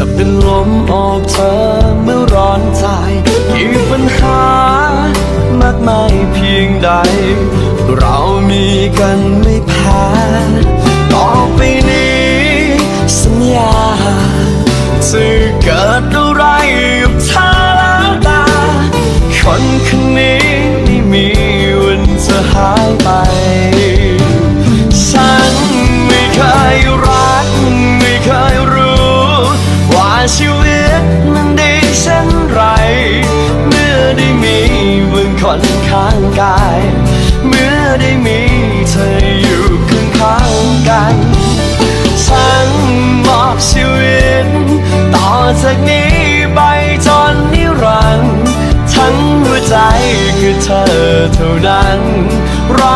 จะเป็นลมออกเธอเมื่อร้อนใจกี่ปัญหามากมายเพียงใด เรามีกันไม่แพ้ต่อไปนี้สัญญาจะเกิดอะไรกับเธอ มันดีเช่นไร เมื่อได้มีมึงคนข้างกาย เมื่อได้มีเธออยู่ข้างข้างๆกันฉันมอบชีวิต ต่อจากนี้ไปจนนิรันดร์ทั้งหัวใจคือเธอเท่านั้นรักขอ